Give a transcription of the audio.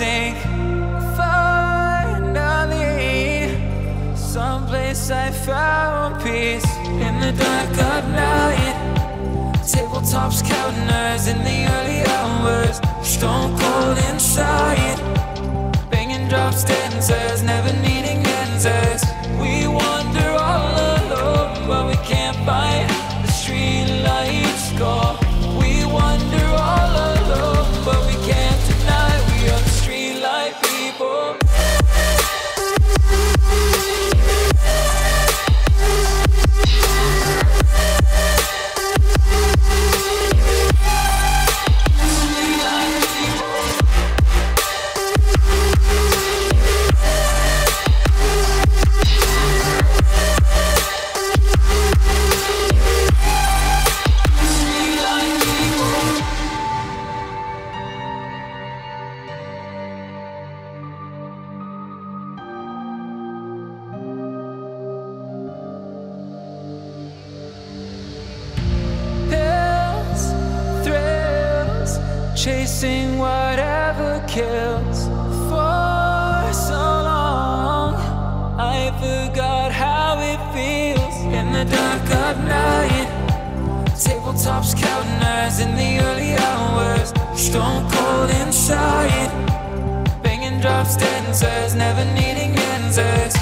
Sink finally Someplace I found peace. In the dark of night Tabletops counting hours in the early hours Stone cold inside chasing whatever kills for so long. I forgot how it feels in the dark of night. Tabletops counting eyes in the early hours, stone cold inside. Banging drops, dancers, never needing answers.